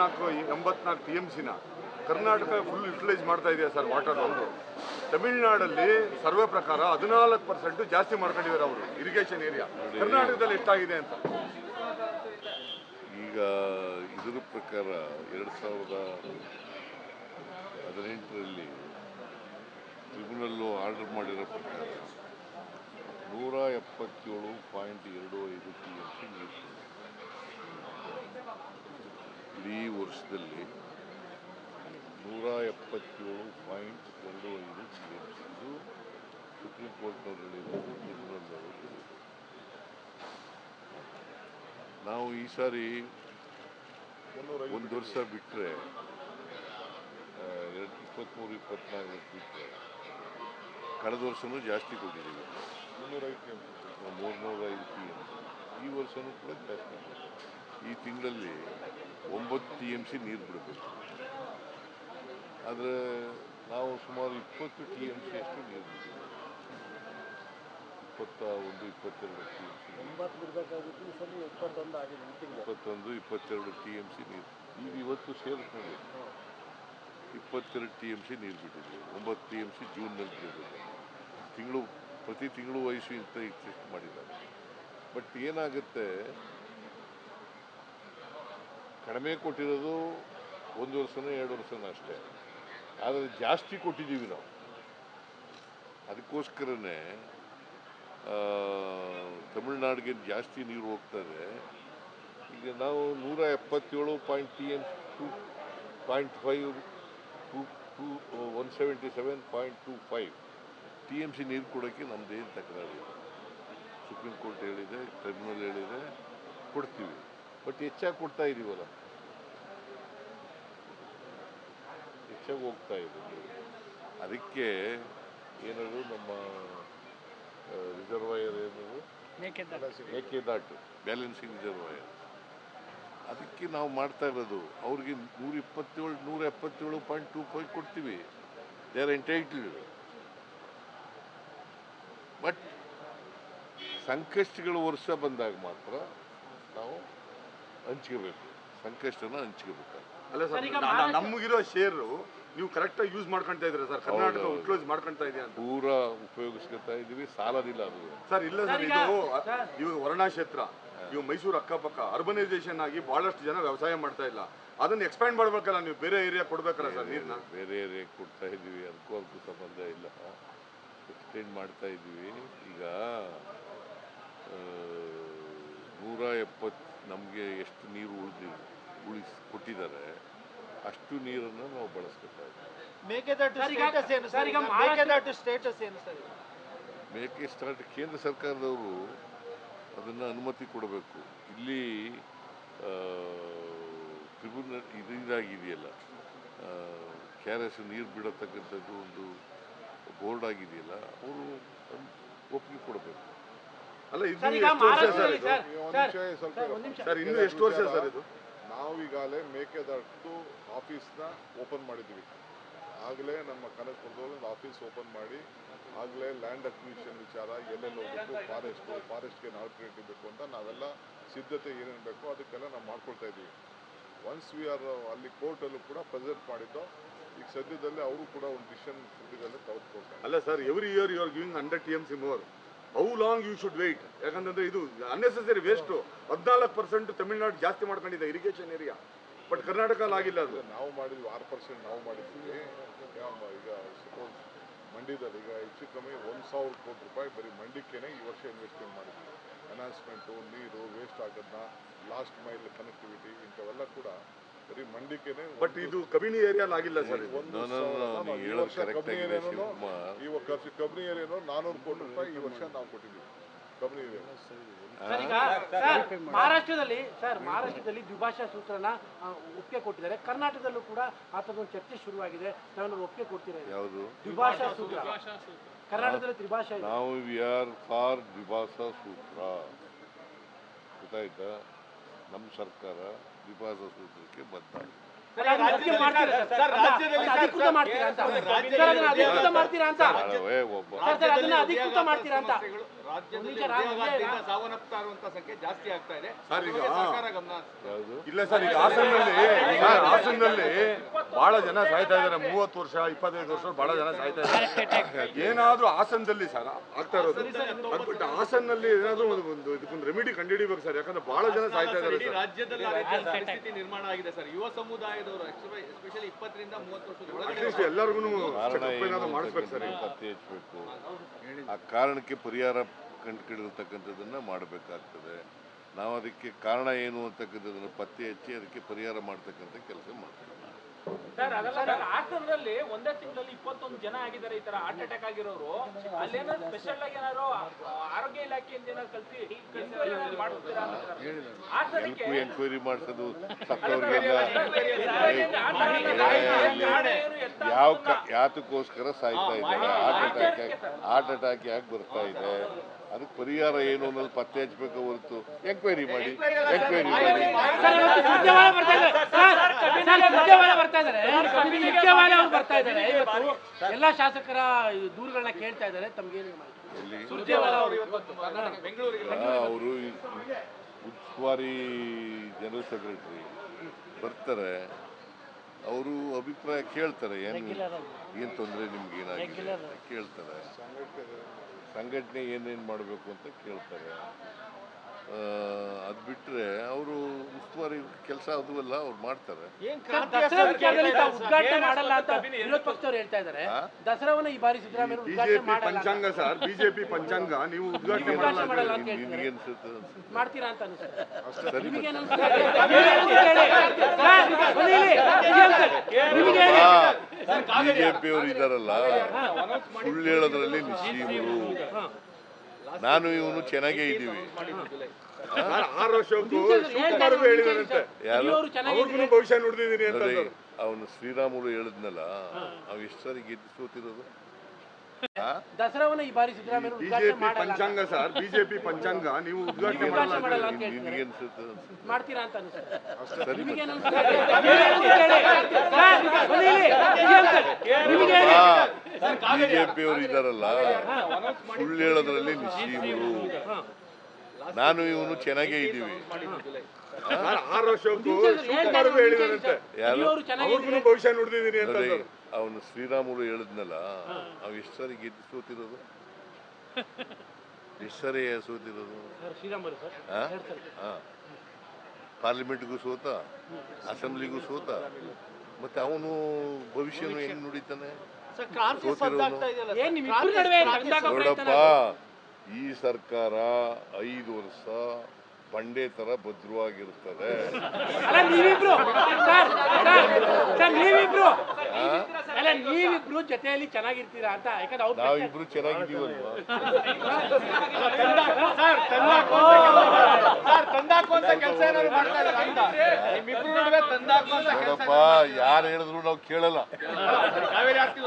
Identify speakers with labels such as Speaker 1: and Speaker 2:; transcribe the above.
Speaker 1: ಎಂಬತ್ನಾಲ್ಕು ಎಂಬತ್ನಾಲ್ಕು T M ಸಿನ ಕರ್ನಾಟಕ ಫುಲ್ ಯುಟಿಲೈಸ್ ಮಾಡ್ತಾ ಇದೆಯಾ ಸರ್ ವಾಟರ್ ಒಂದು ತಮಿಳುನಾಡಲ್ಲಿ ಸರ್ವೆ ಪ್ರಕಾರ ಹದಿನಾಲ್ಕು ಪರ್ಸೆಂಟ್ ಜಾಸ್ತಿ ಮಾಡ್ಕೊಂಡಿದ್ದಾರೆ ಅವರು ಇರಿಗೇಷನ್ ಏರಿಯಾ ಕರ್ನಾಟಕದಲ್ಲಿ ಎಷ್ಟಾಗಿದೆ ಅಂತ?
Speaker 2: ಈಗ ಇದರ ಪ್ರಕಾರ ಎರಡು ಸಾವಿರದ ಹದಿನೆಂಟರಲ್ಲಿ ಟ್ರಿಬ್ಯುನಲ್ಲು ಆರ್ಡರ್ ಮಾಡಿರೋ ಪ್ರಕಾರ ನೂರ ಎಪ್ಪತ್ತೇಳು ಪಾಯಿಂಟ್ ಎರಡು ಐದು ಟಿ ಎಂ ಸಿ ನೀರು ಇಡೀ ವರ್ಷದಲ್ಲಿ ನೂರ ಎಪ್ಪತ್ತೇಳು ಪಾಯಿಂಟ್ ಒಂದು ಐದು ಎಂ ಇದು ಸುಪ್ರೀಂ ಕೋರ್ಟ್ನವ್ರು ಹೇಳಿರೋದು ಟ್ರಿಬ್ಯುನಲ್ನವರು ನಾವು ಈ ಸಾರಿ ಒಂದು ವರ್ಷ ಬಿಟ್ಟರೆ ಎರಡು ಇಪ್ಪತ್ತ್ಮೂರು ಇಪ್ಪತ್ನಾಲ್ಕು ಬಿಟ್ಟರೆ ಕಳೆದ ವರ್ಷವೂ ಜಾಸ್ತಿ ಕೊಟ್ಟಿದ್ದೀವಿ. ಮೂರ್ನೂರ ಐದು ಟಿ ಎಂ ಈ ವರ್ಷವೂ ಕೂಡ ಜಾಸ್ತಿ ಕೊಟ್ಟಿದ್ದೀವಿ. ಈ ತಿಂಗಳಲ್ಲಿ ಒಂಬತ್ತು ಟಿ ಎಂ ಸಿ ನೀರು ಬಿಡಬೇಕು. ಆದರೆ ನಾವು ಸುಮಾರು ಇಪ್ಪತ್ತು ಟಿ ಎಂ ಸಿ ಅಷ್ಟು ನೀರು ಬಿಡ್ತೀವಿ ಇಪ್ಪತ್ತ ಒಂದು ಇಪ್ಪತ್ತೆರಡು ಟಿ ಎಂ ಸಿ
Speaker 3: ಇಪ್ಪತ್ತೊಂದು
Speaker 2: ಇಪ್ಪತ್ತೆರಡು ಟಿ ಎಂ ಸಿ ನೀರು. ಈಗ ಇವತ್ತು ಸೇರಿಸ್ಕೊಂಡು ಇಪ್ಪತ್ತೆರಡು ಟಿ ಎಂ ಸಿ ನೀರು ಬಿಟ್ಟಿದ್ದೀವಿ. ಒಂಬತ್ತು ಟಿ ಎಂ ಸಿ ಜೂನ್ನಲ್ಲಿ ಬಿಡಬೇಕು. ತಿಂಗಳು ಪ್ರತಿ ತಿಂಗಳು ವಯಸ್ಸು ಇಂತ ಇಷ್ಟು ಮಾಡಿದ್ದಾರೆ. ಬಟ್ ಏನಾಗುತ್ತೆ ಕಡಿಮೆ ಕೊಟ್ಟಿರೋದು ಒಂದು ವರ್ಷನೋ ಎರಡು ವರ್ಷನೋ ಅಷ್ಟೇ. ಆದರೆ ಜಾಸ್ತಿ ಕೊಟ್ಟಿದ್ದೀವಿ ನಾವು. ಅದಕ್ಕೋಸ್ಕರನೇ ತಮಿಳ್ನಾಡಿಗೆ ಜಾಸ್ತಿ ನೀರು ಹೋಗ್ತದೆ ಈಗ ನಾವು ನೂರ ಎಪ್ಪತ್ತೇಳು point T M two, point five, two two, one seventy seven point two five T M C ನೀರು ಕೊಡೋಕ್ಕೆ ನಮ್ಮದೇನು ತಕರಾರಿಲ್ಲ ಸುಪ್ರೀಂ ಕೋರ್ಟ್ ಹೇಳಿದೆ, ಟ್ರಿಬ್ಯುನಲ್ ಹೇಳಿದೆ, ಕೊಡ್ತೀವಿ. ಬಟ್ ಹೆಚ್ಚಾಗಿ ಕೊಡ್ತಾ ಇದ್ದೀವಲ್ಲ ಹೆಚ್ಚಾಗಿ ಹೋಗ್ತಾ ಇದೆ. ಅದಕ್ಕೆ ಏನಾದ್ರು ನಮ್ಮ ರಿಸರ್ವಾಯರ್ ಏನದು ಮೇಕೆದಾಟು ಬ್ಯಾಲೆನ್ಸಿಂಗ್ ರಿಸರ್ವಾಯರ್. ಅದಕ್ಕೆ ನಾವು ಮಾಡ್ತಾ ಇರೋದು ಅವ್ರಿಗೆ ನೂರ ಇಪ್ಪತ್ತೇಳು ನೂರ ಎಪ್ಪತ್ತೇಳು ಪಾಯಿಂಟ್ ಟೂ ಫೈವ್ ಕೊಡ್ತೀವಿ. ದೇ ಆರ್ ಎಂಟೈಟಲ್ಡ್ ಬಟ್ ಸಂಕಷ್ಟಗಳು ವರ್ಷ ಬಂದಾಗ ಮಾತ್ರ ನಾವು ಹಂಚ್ಕೋಬೇಕು. ಸಂಕಷ್ಟನ ಹಂಚ್ಕೋಬೇಕು.
Speaker 1: ಅಲ್ಲ ಸರ್ ನಾ- ನಮಗಿರೋ ಶೇರು ನೀವು ಕರೆಕ್ಟಾಗಿ ಯೂಸ್ ಮಾಡ್ಕೊಂತ ಇದ್ರೆ ಸರ್? ಕರ್ನಾಟಕ ಕ್ಲೋಸ್ ಮಾಡ್ಕೊಂತಾ ಇದೆಯಾ ಅಂತ?
Speaker 2: ಪೂರಾ ಉಪಯೋಗಿಸ್ಕೊತಾ ಇದೀವಿ ಸಾಲದಿಲ್ಲ ಅದು.
Speaker 1: ಸರ್ ಇಲ್ಲ ಸರ್ ಇದು ಇವಾಗ ವರ್ಣಾ ಕ್ಷೇತ್ರ ಇವಾಗ ಮೈಸೂರು ಅಕ್ಕಪಕ್ಕ ಅರ್ಬನೈಸೇಷನ್ ಆಗಿ ಬಹಳಷ್ಟು ಜನ ವ್ಯವಸಾಯ ಮಾಡ್ತಾ ಇಲ್ಲ. ಅದನ್ನ ಎಕ್ಸ್ಪ್ಯಾಂಡ್ ಮಾಡ್ಬೇಕಲ್ಲ ನೀವು ಬೇರೆ ಏರಿಯಾ ಕೊಡ್ಬೇಕಲ್ಲ ಸರ್ ನೀರ್ನ?
Speaker 2: ಬೇರೆ ಏರಿಯಾ ಕೊಡ್ತಾ ಇದ್ದೀವಿ ಅದಕ್ಕೂ ಅದಕ್ಕೂ ಸಂಬಂಧ ಇಲ್ಲ. ಎಕ್ಸ್ಟೆಂಡ್ ಮಾಡ್ತಾ ಇದ್ದೀವಿ. ಈಗ ಆ, ನೂರ ಎಪ್ಪತ್ತು ನಮಗೆ ಎಷ್ಟು ನೀರು ಉಳಿದಿ ಉಳಿಸ್ ಕೊಟ್ಟಿದ್ದಾರೆ ಅಷ್ಟು ನೀರನ್ನು ನಾವು ಬಳಸ್ಕೊತಾ ಇದ್ದೀವಿ.
Speaker 3: ಮೇಕೆದಾಟು ಸ್ಟೇಟಸ್ ಏನು
Speaker 4: ಸರ್,
Speaker 3: ಸರ್
Speaker 4: ಈಗ
Speaker 3: ಈಗ ಮೇಕೆದಾಟು ಸ್ಟೇಟಸ್ ಏನು ಸರ್? ಈಗ?
Speaker 2: ಮೇಕೆ ಸ್ಟಾರ್ಟ್ ಕೇಂದ್ರ ಸರ್ಕಾರದವರು ಅದನ್ನು ಅನುಮತಿ ಕೊಡಬೇಕು. ಇಲ್ಲಿ ಟ್ರಿಬ್ಯುನಲ್ ಇದು ಇದಾಗಿದೆಯಲ್ಲ ಕೆ ಆರ್ ಎಸ್ ನೀರು ಬಿಡತಕ್ಕಂಥದ್ದು ಒಂದು ಬೋರ್ಡ್ ಆಗಿದೆಯಲ್ಲ ಅವರು ಒಪ್ಪಿಗೆ ಕೊಡಬೇಕು.
Speaker 1: ಅಲ್ಲ ಇದು
Speaker 4: ಸರ್ ಈಗ
Speaker 1: ಎಷ್ಟು ವರ್ಷ ಸರ್
Speaker 4: ಮಹಾರಾಷ್ಟ್ರದಲ್ಲಿ
Speaker 1: ಇದು?
Speaker 4: ಸರ್
Speaker 5: ಒಂದು
Speaker 4: ಸರ್
Speaker 5: ನಿಮಿಷ ಸ್ವಲ್ಪ
Speaker 4: ಸರ್, ಒಂದ್ ನಿಮಿಷ.
Speaker 1: ಸರ್ ಇನ್ನು ಎಷ್ಟು ವರ್ಷ ಸರ್ ಇದು?
Speaker 5: ನಾವು ಈಗಾಗಲೇ ಮೇಕೆದಾಟು ಆಫೀಸ್ನ ಓಪನ್ ಮಾಡಿದ್ದೀವಿ. ಆಗಲೇ ನಮ್ಮ ಕನಕಪುರದಲ್ಲಿ ಒಂದು ಆಫೀಸ್ ಓಪನ್ ಮಾಡಿ ಆಗಲೇ ಲ್ಯಾಂಡ್ ಅಕ್ವಿಷನ್ ವಿಚಾರ ಎಲ್ಲೆಲ್ಲಿ ಹೋಗಬೇಕು ಫಾರೆಸ್ಟು ಫಾರೆಸ್ಟ್ಗೆ ಆಲ್ಟರ್ನೇಟಿವ್ ಬೇಕು ಅಂತ ನಾವೆಲ್ಲ ಸಿದ್ಧತೆ ಏನೇನು ಬೇಕೋ ಅದಕ್ಕೆಲ್ಲ ನಾವು ಮಾಡ್ಕೊಳ್ತಾ ಇದ್ದೀವಿ. ಒನ್ಸ್ ವಿ ಆರ್ ಅಲ್ಲಿ ಕೋರ್ಟಲ್ಲೂ ಕೂಡ ಪ್ರೆಸೆಂಟ್ ಮಾಡಿದ್ದು ಈಗ ಸದ್ಯದಲ್ಲೇ ಅವರು ಕೂಡ ಒಂದು ಡಿಸಿಷನ್ ಸದ್ಯದಲ್ಲೇ ತೆಗೆದುಕೊಳ್ತಾರೆ
Speaker 1: ಅಲ್ಲ sir every year you are giving hundred T M C more how long you should wait ಯಾಕಂತಂದ್ರೆ ಇದು ಅನ್ನೆಸೆಸರಿ ವೇಸ್ಟ್ ಹದಿನಾಲ್ಕು ಪರ್ಸೆಂಟ್ ತಮಿಳ್ನಾಡು ಜಾಸ್ತಿ ಮಾಡ್ಕೊಂಡಿದೆ ಇರಿಗೇಷನ್ ಏರಿಯಾ ಬಟ್ ಕರ್ನಾಟಕ ಆಗಿಲ್ಲ ಅದು.
Speaker 5: ನಾವು ಮಾಡಿದ್ವಿ ಆರು ಪರ್ಸೆಂಟ್ ನಾವು ಮಾಡಿದ್ವಿ ಈಗ ಸಪೋಸ್ ಮಂಡ್ಯದಲ್ಲಿ ಈಗ ಹೆಚ್ಚು ಕಮ್ಮಿ ಒಂದು ಸಾವಿರ ಕೋಟಿ ರೂಪಾಯಿ ಬರೀ ಮಂಡ್ಯಕ್ಕೇನೆ ಈ ವರ್ಷ ಇನ್ವೆಸ್ಟ್ಮೆಂಟ್ ಮಾಡಿದ್ವಿ. ಅನೌನ್ಸ್ಮೆಂಟು ನೀರು ವೇಸ್ಟ್ ಆಗೋದನ್ನ ಲಾಸ್ಟ್ ಮೈಲ್ ಕನೆಕ್ಟಿವಿಟಿ ಇಂಥವೆಲ್ಲ ಕೂಡ
Speaker 1: ಬಟ್ ಇದು ಕಬಿನಿ ಏರಿಯಾಲ್ ಆಗಿಲ್ಲ ಸರ್
Speaker 5: ಒಂದು ಈ ವರ್ಷ ಕಬಿನಿ ಏರಿಯಾನು. ಈ ಖರ್ಚು ಕಬ್ನಿ ಏರಿಯಾನು ನಾನ್ನೂರು ಕೋಟಿ ರೂಪಾಯಿ ಈ ವರ್ಷ ನಾವು ಕೊಟ್ಟಿದ್ದೀವಿ. ಕಬಿನಿ ಏರಿಯಾ
Speaker 4: ಸರ್ ಈಗ ಮಹಾರಾಷ್ಟ್ರದಲ್ಲಿ ಸರ್ ಮಹಾರಾಷ್ಟ್ರದಲ್ಲಿ ದ್ವಿಭಾಷಾ ಸೂತ್ರನ ಒಪ್ಪಿಗೆ ಕೊಟ್ಟಿದ್ದಾರೆ. ಕರ್ನಾಟಕದಲ್ಲೂ ಕೂಡ ಆ ಥರದೊಂದು ಚರ್ಚೆ ಶುರುವಾಗಿದೆ. ನಾವೆಲ್ಲರೂ ಒಪ್ಪಿಗೆ ಕೊಡ್ತೀರಾ
Speaker 2: ಯಾವುದು?
Speaker 4: ದ್ವಿಭಾಷಾ ಸೂತ್ರ. ಕರ್ನಾಟಕದಲ್ಲಿ ತ್ರಿಭಾಷಾ ಇದೆ.
Speaker 2: ನಾವು ವಿ ಆರ್ ಫಾರ್ ದ್ವಿಭಾಷಾ ಸೂತ್ರ. ಗೊತ್ತಾಯ್ತಾ? ನಮ್ಮ ಸರ್ಕಾರ ದ್ವಿಭಾಷಾ ಸೂತ್ರಕ್ಕೆ ಬದ್ಧ
Speaker 4: ಅಧಿಕೃತ ಮಾಡ್ತೀರಾ ಅಂತ. ಅಧಿಕೃತ ಮಾಡ್ತೀರಾ ಅಂತ. ಅದನ್ನ ಅಧಿಕೃತ ಮಾಡ್ತೀರಾ ಅಂತ.
Speaker 3: ಸಂಖ್ಯೆ ಜಾಸ್ತಿ ಆಗ್ತಾ ಇದೆ.
Speaker 1: ಇಲ್ಲ ಸರ್ ಈಗ ಹಾಸನಲ್ಲಿ ಸರ್, ಹಾಸನಲ್ಲಿ ಬಹಳ ಜನ ಸಾಯ್ತಾ ಇದ್ದಾರೆ. ಮೂವತ್ತು ವರ್ಷ ಇಪ್ಪತ್ತೈದು ವರ್ಷ ಬಹಳ ಜನ ಸಾಯ್ತಾ ಇದ್ದಾರೆ. ಏನಾದ್ರೂ ಹಾಸನದಲ್ಲಿ ಸರ್ ಆಗ್ತಾ ಇರೋದು. ಬಟ್ ಹಾಸನಲ್ಲಿ ಏನಾದ್ರೂ ಒಂದು ಒಂದು ಇದಕ್ಕೊಂದು ರೆಮಿಡಿ ಕಂಡುಹಿಡಿಬೇಕು ಸರ್. ಯಾಕಂದ್ರೆ ಬಹಳ ಜನ ಸಾಯ್ತಾ ಇದ್ದಾರೆ ಸರ್.
Speaker 3: ರಾಜ್ಯದಲ್ಲಿ ಪರಿಸ್ಥಿತಿ ನಿರ್ಮಾಣ ಆಗಿದೆ ಸರ್. ಯುವ ಸಮುದಾಯದವರು
Speaker 1: ಮಾಡಿಸ್ಬೇಕು
Speaker 2: ಆ ಕಾರಣಕ್ಕೆ ಪರಿಹಾರ ಕಂಡುಕೊಂಡಿರ್ತಕ್ಕಂಥದ್ದನ್ನು ಮಾಡಬೇಕಾಗ್ತದೆ. ನಾವು ಅದಕ್ಕೆ ಕಾರಣ ಏನು ಅಂತಕ್ಕಂಥದ್ದನ್ನು ಪತ್ತೆ ಹಚ್ಚಿ ಅದಕ್ಕೆ ಪರಿಹಾರ ಮಾಡ್ತಕ್ಕಂಥ ಕೆಲಸ ಮಾಡ್ತೀವಿ.
Speaker 6: ಸರ್ ಅದಲ್ಲ ಸರ್ ಹಾಸನದಲ್ಲಿ ಒಂದೇ ತಿಂಗಳಲ್ಲಿ ಇಪ್ಪತ್ತೊಂದು ಜನ ಆಗಿದ್ದಾರೆ ಈ ತರ ಹಾರ್ಟ್ ಅಟ್ಯಾಕ್ ಆಗಿರೋರು. ಅಲ್ಲೇನಾದ್ರು ಸ್ಪೆಷಲ್ ಆಗಿ ಏನಾದ್ರು ಆರೋಗ್ಯ ಇಲಾಖೆಯಿಂದ ಏನಾದ್ರು ಕಲ್ಸಿ ಏನಾದ್ರು ಮಾಡ್ತೀರಾ? ಹಾಸನಕ್ಕೆ
Speaker 2: ಎಂಕ್ವೈರಿ ಮಾಡಿಸೋದು ಯಾವ ಯಾತಕ್ಕೋಸ್ಕರ ಸಾಯ್ತಾ ಇದ್ದಾರೆ? ಹಾರ್ಟ್ ಅಟ್ಯಾಕ್ ಹಾರ್ಟ್ ಅಟ್ಯಾಕ್ ಯಾಕೆ ಬರ್ತಾ ಇದೆ? ಅದಕ್ಕೆ ಪರಿಹಾರ ಏನು ಅನ್ನೋದು ಪತ್ತೆ ಹಚ್ಚಬೇಕು ಹೊರತು. ಎಂಕ್ವೈರಿ ಮಾಡಿ. ಎಂಕ್ವೈರಿ ಮಾಡಿ.
Speaker 4: ಬರ್ತಾ ಇದ್ದಾರೆ. ಸುರ್ಜೇವಾಲ ಅವ್ರು ಬರ್ತಾ ಇದ್ದಾರೆ. ಇವತ್ತು ಎಲ್ಲಾ ಶಾಸಕರ ದೂರುಗಳನ್ನ ಕೇಳ್ತಾ ಇದ್ದಾರೆ. ತಮ್ಗೇನು ಅವರು
Speaker 2: ಉಸ್ತುವಾರಿ ಜನರಲ್ ಸೆಕ್ರೆಟರಿ ಬರ್ತಾರೆ. ಅವರು ಅಭಿಪ್ರಾಯ ಕೇಳ್ತಾರೆ. ಏನು ಏನು ತೊಂದರೆ ನಿಮ್ಗೆ ಏನಾಗಿಲ್ಲ ಕೇಳ್ತಾರೆ. ಸಂಘಟನೆ ಏನೇನು ಮಾಡಬೇಕು ಅಂತ ಕೇಳ್ತಾರೆ. ಅದು ಬಿಟ್ಟರೆ ಅವರು ಉಸ್ತುವಾರಿ ಕೆಲಸ ಅದು ಅಲ್ಲ ಅವ್ರು ಮಾಡ್ತಾರೆ
Speaker 4: ಸರ್, ದಸರಾ ವಿಚಾರದಲ್ಲಿ ತಾವು ಉದ್ಘಾಟನೆ ಮಾಡಲ್ಲ ಅಂತ ವಿರೋಧ ಪಕ್ಷದವ್ರು ಹೇಳ್ತಾ ಇದ್ದಾರೆ
Speaker 2: ಹಾ?
Speaker 4: ದಸರಾವನ್ನ ಈ ಬಾರಿ ಸಿದ್ದರಾಮಯ್ಯ ಉದ್ಘಾಟನೆ
Speaker 1: ಬಿಜೆಪಿ
Speaker 4: ಮಾಡಲ್ಲ.
Speaker 1: ಪಂಚಾಂಗ ಸರ್ ಬಿಜೆಪಿ ಪಂಚಾಂಗ ನೀವು ಉದ್ಘಾಟನೆ ಮಾಡಲ್ಲ. ಅಂತ
Speaker 4: ಹೇಳ್ತಾರೆ.
Speaker 2: ಅನ್ಸುತ್ತೆ.
Speaker 4: ಮಾಡ್ತೀರಾ ಅಂತ ಅನಿಸುತ್ತೆ
Speaker 2: ಸರಿ
Speaker 4: ನಿಮಗೆ
Speaker 2: ಮತ್ತೆ.
Speaker 4: ಅನ್ಸುತ್ತೆ? ನಿಮಗೆ ಅನ್ಸುತ್ತೆ ಹೇಳಿ. ಸರ್, ಬನ್ನಿ ಇಲ್ಲಿ. ನಿಮಗೆ ಅನ್ಸುತ್ತೆ? ನಿಮಗೆ ಹೇಳಿ.
Speaker 2: ಬಿಜೆಪಿ ಅವರು ಇದಾರಲ್ಲ ಸುಳ್ಳು ಹೇಳೋದ್ರಲ್ಲಿ ನಿಶ್ಚೀವರು ನಾನು ಇವನು ಚೆನ್ನಾಗೇ ಇದ್ದೀವಿ. ಅವನು ಶ್ರೀರಾಮುಲು ಹೇಳಿದ್ನಲ್ಲ ಅವ್ ಎಷ್ಟು ಸಾರಿ ಗೆದ್ದು ಸೋತಿರೋದು ಆ?
Speaker 4: ದಸರಾವನ್ನ ಈ ಬಾರಿ ಉದ್ಘಾಟನೆ
Speaker 1: ಬಿಜೆಪಿ. ಪಂಚಾಂಗ ಸರ್ ಬಿಜೆಪಿ ಪಂಚಾಂಗ ನೀವು ಉದ್ಘಾಟನೆ
Speaker 4: ಉದ್ಘಾಟನೆ
Speaker 1: ಮಾಡಲ್ಲ ಅಂತ
Speaker 2: ಇದ್ದಾರಲ್ಲ ಸುಳ್ಳು ಹೇಳೋದ್ರಲ್ಲಿ ನಿಶೀಮರು ನಾನು ಇವನು ಚೆನ್ನಾಗೇ ಇದ್ದೀವಿ. ಅವನು ಶ್ರೀರಾಮುಲು ಹೇಳಿದ್ನಲ್ಲ ಅವ್ ಎಷ್ಟು ಸಾರಿ ಗೆದ್ದು ಸೋತಿರೋದು? ಎಷ್ಟು ಸಾರಿ ಸೋತಿರೋದು? ಪಾರ್ಲಿಮೆಂಟ್ಗೂ ಸೋತ ಅಸೆಂಬ್ಲಿಗೂ ಸೋತ ಮತ್ತೆ ಅವನು ಭವಿಷ್ಯನು ಹೆಂಗ್ ನುಡಿತಾನೆ? ನೋಡಪ್ಪ ಈ ಸರ್ಕಾರ ಐದು ವರ್ಷ ಬಂಡೆ ತರ ಭದ್ರವಾಗಿರ್ತದೆ
Speaker 4: ಅಲ್ಲ ನೀವಿಬ್ರು. ಸರ್ ಸರ್, ಸರ್ ನೀವಿಬ್ರು. ಅಲ್ಲ ನೀವಿಬ್ರು ಜೊತೆಯಲ್ಲಿ ಚೆನ್ನಾಗಿರ್ತೀರಾ ಅಂತ ಯಾಕಂದ್ರೆ ಅವ್ರು
Speaker 2: ನಾವಿಬ್ರು ಚೆನ್ನಾಗಿದ್ದೀವಲ್ವಾ? ನೋಡಪ್ಪ ಯಾರು ಹೇಳಿದ್ರು ನಾವು ಕೇಳಲ್ಲ.
Speaker 3: ಕಾವೇರಿ ಆರ್ತಿ.